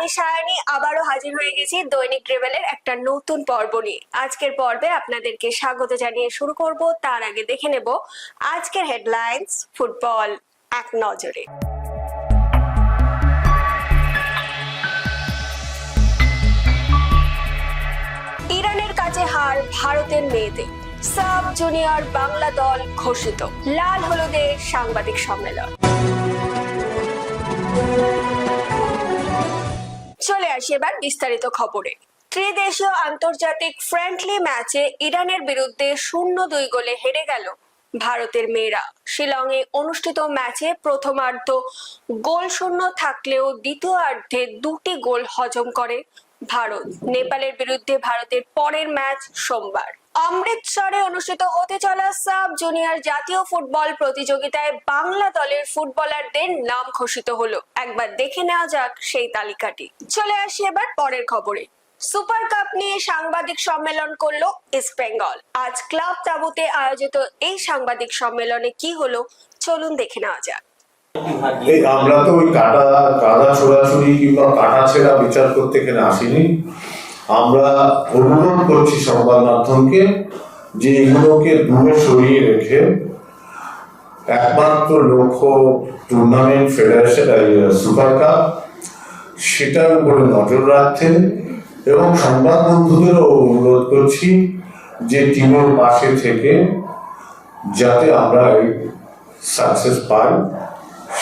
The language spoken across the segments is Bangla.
আমি সায়নী, আবারও হাজির হয়ে গেছি দৈনিক ট্রেভেলের একটা নতুন পর্ব নিয়ে। আজকের পর্বে আপনাদেরকে স্বাগত জানিয়ে শুরু করব। তার আগে দেখে নেব আজকের হেডলাইন্স ফুটবল এক নজরে। ইরানের কাছে হার ভারতের মেয়েদের। সাব জুনিয়র বাংলা দল ঘোষিত। লাল হলুদের সাংবাদিক সম্মেলন। আসি এবার বিস্তারিত খবরে। ত্রিদেশীয় আন্তর্জাতিক ফ্রেন্ডলি ম্যাচে ইরানের বিরুদ্ধে শূন্য দুই গোলে হেরে গেল ভারতের মেয়েরা। শিলংয়ে অনুষ্ঠিত ম্যাচে প্রথমার্ধ গোল শূন্য থাকলেও দ্বিতীয়ার্ধে দুটি গোল হজম করে ভারত। নেপালের বিরুদ্ধে ভারতের পরের ম্যাচ সোমবার। অমৃতসরে অনুষ্ঠিত হতে চলা সাব জুনিয়র জাতীয় ফুটবল প্রতিযোগিতায় বাংলা দলের ফুটবলারদের নাম ঘোষিত হলো। একবার দেখে নেওয়া যাক সেই তালিকাটি। চলে আসি এবার পরের খবরে। সুপার কাপ নিয়ে সাংবাদিক সম্মেলন করল ইস্ট বেঙ্গল। আজ ক্লাব তাবুতে আয়োজিত এই সাংবাদিক সম্মেলনে কি হলো চলুন দেখে নেওয়া যাক। এই আমরা তো ওই কাটা কাদা ছোড়াছুড়ি কিংবা কাটা ছেঁড়া বিচার করতে এখানে আসিনি। আমরা অনুরোধ করছি সংবাদ মাধ্যমকে যে এগুলোকে দূরে সরিয়ে রেখে একমাত্র লক্ষ্য টুর্নামেন্ট ফেডারেশন সুপার কাপ সেটার উপরে নজর রাখতে এবং সংবাদ বন্ধুদেরও অনুরোধ করছি যে টিমের পাশে থেকে যাতে আমরা সাকসেস পাই।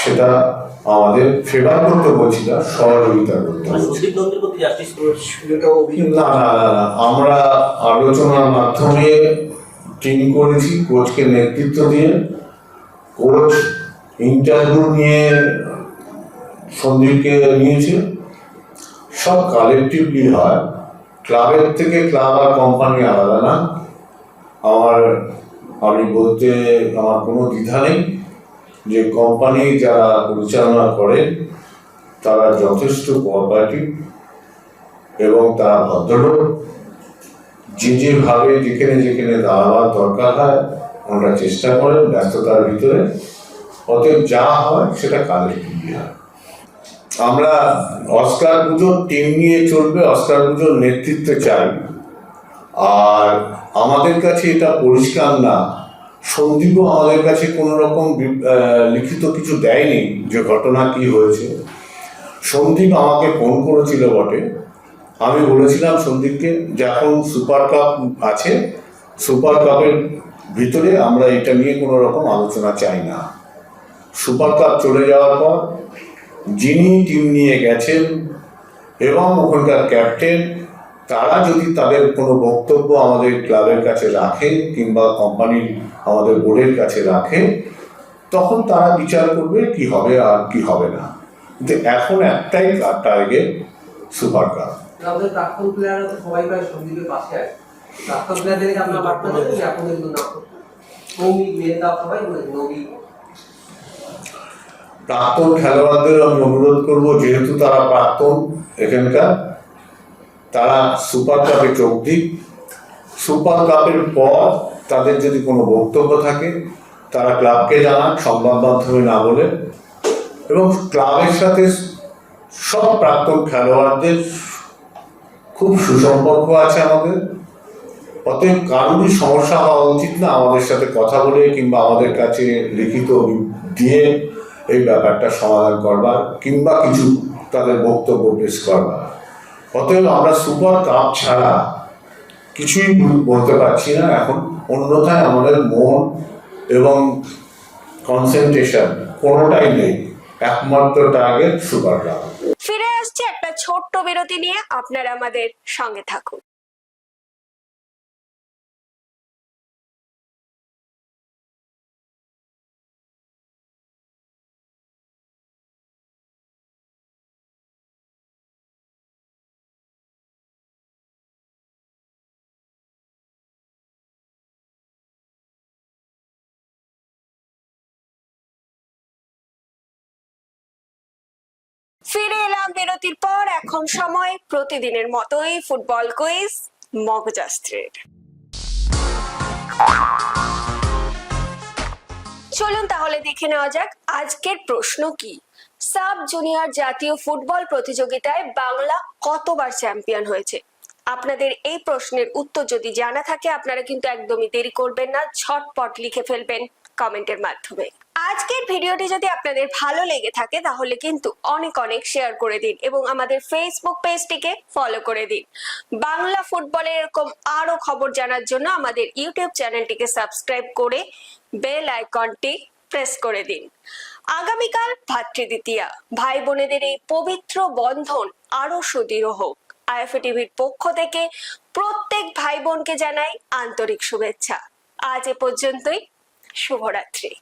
সেটা আমাদের ফেভার করতে বলছি না সহযোগিতা করতে না না না না আমরা আলোচনার মাধ্যমে টিম করেছি কোচকে নেতৃত্ব দিয়ে। কোচ ইন্টারভিউ নিয়ে সন্দীপকে নিয়েছে। সব কালেকটিভলি হয়। ক্লাবের থেকে ক্লাব আর কোম্পানি আলাদা না। আমার আমি বলতে আমার কোনো দ্বিধা নেই। যে কোম্পানি যারা পরিচালনা করে, তারা যথেষ্ট কোঅপারেটিভ এবং তারা ভদ্রলোক। যে যেভাবে যেখানে যেখানে দাঁড়াবার দরকার হয় ওনারা চেষ্টা করেন ব্যস্ততার ভিতরে। অতএব যা হয়, সেটা কালেক্টিভলি হয়। আমরা অস্কার পুজোর টিম নিয়ে চলবে, অস্কার পুজোর নেতৃত্বে চাই। আর আমাদের কাছে এটা পরিষ্কার না। সন্দীপও আমাদের কাছে কোনো রকম লিখিত কিছু দেয়নি যে ঘটনা কি হয়েছে। সন্দীপ আমাকে ফোন করেছিল বটে। আমি বলেছিলাম সন্দীপকে যে এখন সুপার কাপ আছে, সুপার কাপের ভিতরে আমরা এটা নিয়ে কোনো রকম আলোচনা চাই না। সুপার কাপ চলে যাওয়ার পর যিনি টিম নিয়ে গেছেন এবং ওখানকার ক্যাপ্টেন তারা যদি তাদের কোনো বক্তব্য আমাদের ক্লাবের কাছে রাখে কিংবা কোম্পানির আমাদের বোর্ডের কাছে রাখে তখন তারা বিচার করবে কি হবে আর কি হবে না। কিন্তু এখন একটাই টার্গেট সুপার কাপ আমাদের প্রাক্তন প্লেয়াররা তো সবাই প্রায় সন্দীপের পাশে আছে। প্রাক্তন প্লেয়ারদেরকে আপনার বার্তা দেবেন এখন এগুলো না করতে। নৌমিক সবাই বলেছে প্রাক্তন খেলোয়াড়দের আমি অনুরোধ করব যেহেতু তারা প্রাক্তন এখানকার তারা সুপার কাপে যোগ দিক। সুপার কাপের পর তাদের যদি কোনো বক্তব্য থাকে, তারা ক্লাবকে জানান সংবাদ মাধ্যমে না বলে। এবং ক্লাবের সাথে সব প্রাক্তন খেলোয়াড়দের খুব সুসম্পর্ক আছে আমাদের। অতএব কারোরই সমস্যা হওয়া উচিত না আমাদের সাথে কথা বলে কিংবা আমাদের কাছে লিখিত দিয়ে এই ব্যাপারটা সমাধান করবার কিংবা কিছু তাদের বক্তব্য পেশ করবার। অতএব আমরা সুপার কাপ ছাড়া কিছুই বলতে পারছি না। এখন অন্যথায় আমাদের মন এবং কনসেন্ট্রেশন কোনোটাই নেই। একমাত্র টার্গেট সুপার কাপ। ফিরে আসছে একটা ছোট্ট বিরতি নিয়ে। আপনারা আমাদের সঙ্গে থাকুন। ফিরে এলাম বিরতির পর। এখন সময় প্রতিদিনের মতোই ফুটবল কুইজ, মগজাস্ত্রের। চলুন তাহলে দেখে নেওয়া যাক আজকের প্রশ্ন কি। সাব জুনিয়র জাতীয় ফুটবল প্রতিযোগিতায় বাংলা কতবার চ্যাম্পিয়ন হয়েছে? আপনাদের এই প্রশ্নের উত্তর যদি জানা থাকে, আপনারা কিন্তু একদমই দেরি করবেন না ছটপট লিখে ফেলবেন কমেন্টের মাধ্যমে। আজকের ভিডিওটি যদি আপনাদের ভালো লেগে থাকে, তাহলে কিন্তু অনেক অনেক শেয়ার করে দিন এবং আমাদের ফেসবুক পেজটিকে ফলো করে দিন। বাংলা ফুটবলের এরকম আরও খবর জানার জন্য আমাদের ইউটিউব চ্যানেলটিকে সাবস্ক্রাইব করে বেল আইকনটি প্রেস করে দিন। আগামীকাল ভাতৃদ্বিতীয়া। ভাই বোনেদের এই পবিত্র বন্ধন আরও সুদৃঢ় হোক। আইএফএ টিভির পক্ষ থেকে প্রত্যেক ভাই বোনকে জানাই আন্তরিক শুভেচ্ছা। আজ এ পর্যন্তই। শুভরাত্রি।